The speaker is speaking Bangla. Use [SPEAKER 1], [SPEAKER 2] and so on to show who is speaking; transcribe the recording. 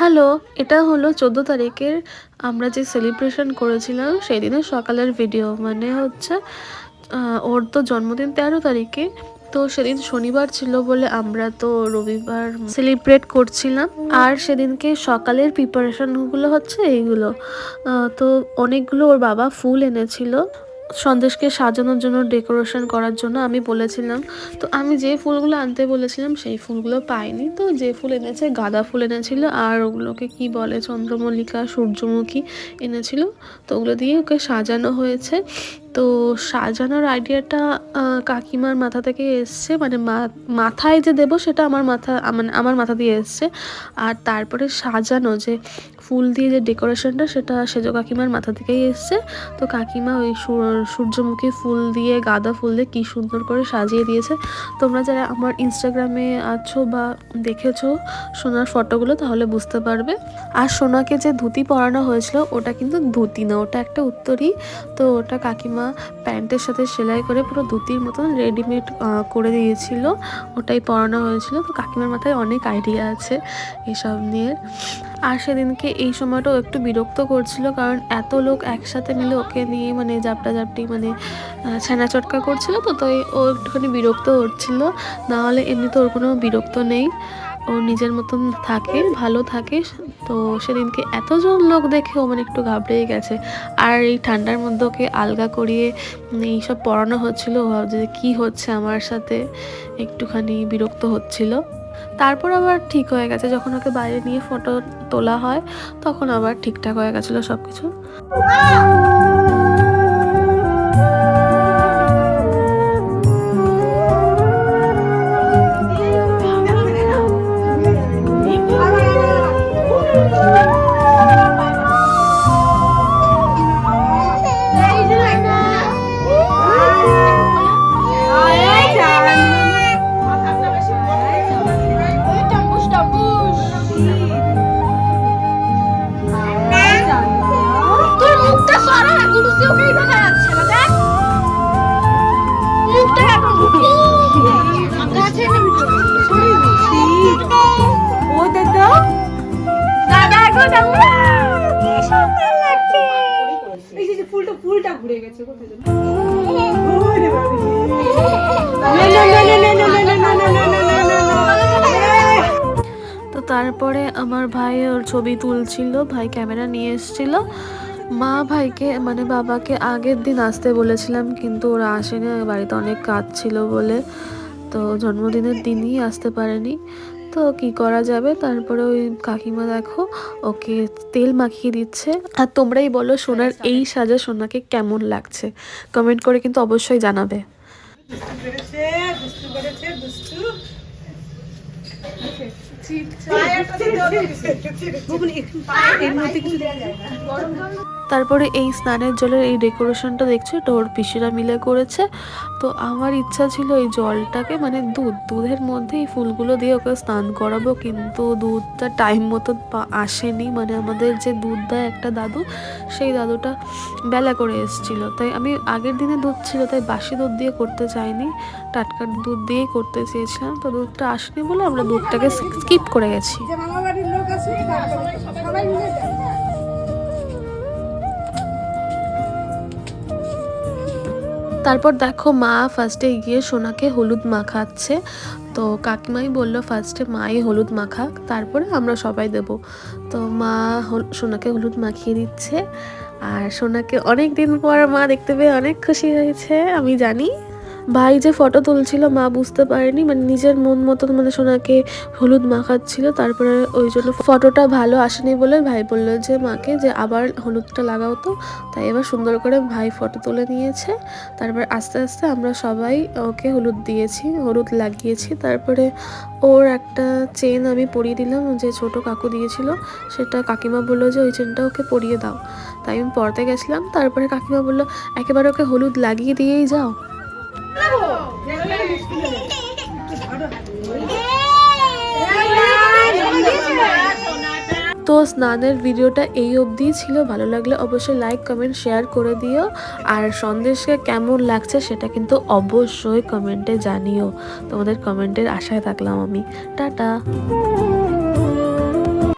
[SPEAKER 1] হ্যালো, এটা হলো চোদ্দ তারিখের আমরা যে সেলিব্রেশন করেছিলাম সেই দিনের সকালের ভিডিও মানে হচ্ছে ওর তো জন্মদিন তেরো তারিখে, তো সেদিন শনিবার ছিল বলে আমরা তো রবিবার সেলিব্রেট করছিলাম। আর সেদিনকে সকালের প্রিপারেশনগুলো হচ্ছে এইগুলো তো অনেকগুলো ওর বাবা ফুল এনেছিল। সন্দেশকে সাজানোর জন্য ডেকোরেশন করার জন্য আমি বলেছিলাম। তো আমি যে ফুলগুলো আনতে বলেছিলাম, সেই ফুলগুলো পাইনি। তো যে ফুল এনেছে, গাঁদা ফুল এনেছিল, আর ওগুলোকে কি বলে, চন্দ্রমল্লিকা, সূর্যমুখী এনেছিল। তো ওগুলো দিয়ে ওকে সাজানো হয়েছে। তো সাজানোর আইডিয়াটা কাকিমার মাথা থেকে এসছে। মানে মাথায় যে দেবো সেটা আমার মাথা মানে আমার মাথা দিয়ে এসছে। আর তারপরে সাজানো যে ফুল দিয়ে যে ডেকোরেশনটা সেটা সেজো কাকিমার মাথা থেকেই এসছে। তো কাকিমা ওই সূর্যমুখী ফুল দিয়ে, গাঁদা ফুল দিয়ে কী সুন্দর করে সাজিয়ে দিয়েছে। তোমরা যারা আমার ইনস্টাগ্রামে আছো বা দেখেছ সোনার ফটোগুলো তাহলে বুঝতে পারবে। আর সোনাকে যে ধুতি পরানো হয়েছিল, ওটা কিন্তু ধুতি না, ওটা একটা উত্তরই তো ওটা কাকিমা প্যান্টের সাথে সেলাই করে পুরো ধুতির মতন রেডিমেড করে দিয়েছিল। ওটাই পরানো হয়েছিল। তো কাকিমার মাথায় অনেক আইডিয়া আছে এসব নিয়ে। আর সেদিনকে এই সময়টাও একটু বিরক্ত করছিল, কারণ এত লোক একসাথে মিলে ওকে নিয়ে মানে জাপটা জাপটি মানে ছানা চটকা করছিল তো, তাই ও একটুখানি বিরক্ত হচ্ছিল। না হলে এমনিতে ওর কোনো বিরক্ত নেই, ও নিজের মতন থাকে, ভালো থাকে। তো সেদিনকে এতজন লোক দেখে ও মানে একটু ঘাবড়েই গেছে। আর এই ঠান্ডার মধ্যে ওকে আলগা করিয়ে এইসব পড়ানো হচ্ছিল, ভাবছে যে কী হচ্ছে আমার সাথে, একটুখানি বিরক্ত হচ্ছিল। তারপর আবার ঠিক হয়ে গেছে। যখন ওকে বাইরে নিয়ে ফটো তোলা হয়, তখন আবার ঠিকঠাক হয়ে গেছিল সব কিছু তো তারপরে আমার ভাই ওর ছবি তুলছিল ভাই ক্যামেরা নিয়ে এসছিল মা ভাইকে মানে বাবাকে আগের দিন আসতে বলেছিলাম কিন্তু ওরা আসেনি বাড়িতে অনেক কাজ ছিল বলে তো জন্মদিনের দিনই আসতে পারেনি তো কি করা যাবে? তারপরে ওই কাকিমা দেখো ওকে তেল মাখিয়ে দিচ্ছে। আর তোমরাই বলো সোনার এই সাজা সোনাকে কেমন লাগছে? কমেন্ট করে কিন্তু অবশ্যই জানাবে।
[SPEAKER 2] দুষ্টু
[SPEAKER 1] তারপরে এই স্নানের জলের এই ডেকোরেশনটা দেখছ, এটা ওর পিসিরা মিলে করেছে। তো আমার ইচ্ছা ছিল এই জলটাকে মানে দুধ, দুধের মধ্যে এই ফুলগুলো দিয়ে ওকে স্নান করাবো, কিন্তু দুধটা টাইম মতো আসেনি। মানে আমাদের যে দুধ দেয় একটা দাদু, সেই দাদুটা বেলা করে এসেছিল। তাই আমি আগের দিনে দুধ ছিল, তাই বাসি দুধ দিয়ে করতে চাইনি। টাটকা দুধ দিয়েই করতে চেয়েছিলাম। তো দুধটা আসেনি বলে আমরা দুধটাকে স্কিপ করে গেছি।
[SPEAKER 2] তারপরে
[SPEAKER 1] দেখো মা ফার্স্টে গিয়ে সোনাকে হলুদ মাখাচ্ছে তো কাকিমাই বলল ফার্স্টে মাই হলুদ মাখাক তারপরে আমরা সবাই দেব। তো মা সোনাকে হলুদ মাখিয়ে দিচ্ছে। আর সোনাকে অনেক দিন পর মা দেখতে পেয়ে অনেক খুশি হয়েছে আমি জানি। ভাই যে ফটো তুলছিল, মা বুঝতে পারেনি। মানে নিজের মন মতন মানে সোনাকে হলুদ মাখাচ্ছিল। তারপরে ওই জন্য ফটোটা ভালো আসেনি বলে ভাই বলল যে, মাকে যে আবার হলুদটা লাগাও তো। তাই এবার সুন্দর করে ভাই ফটো তুলে নিয়েছে। তারপর আস্তে আস্তে আমরা সবাই ওকে হলুদ দিয়েছি, হলুদ লাগিয়েছি। তারপরে ওর একটা চেন আমি পরিয়ে দিলাম, যে ছোট কাকু দিয়েছিল। সেটা কাকিমা বলল যে, ওই চেনটা ওকে পরিয়ে দাও। তাই আমি পড়তে গেছিলাম। তারপরে কাকিমা বলল, একেবারে ওকে হলুদ লাগিয়ে দিয়েই যাও। তো স্নানের ভিডিওটা এই অবধিই ছিল। ভালো লাগলে অবশ্যই লাইক কমেন্ট শেয়ার করে দিও। আর সন্দেশকে কেমন লাগছে সেটা কিন্তু অবশ্যই কমেন্টে জানিও। তোমাদের কমেন্টের আশায় থাকলাম আমি। টাটা।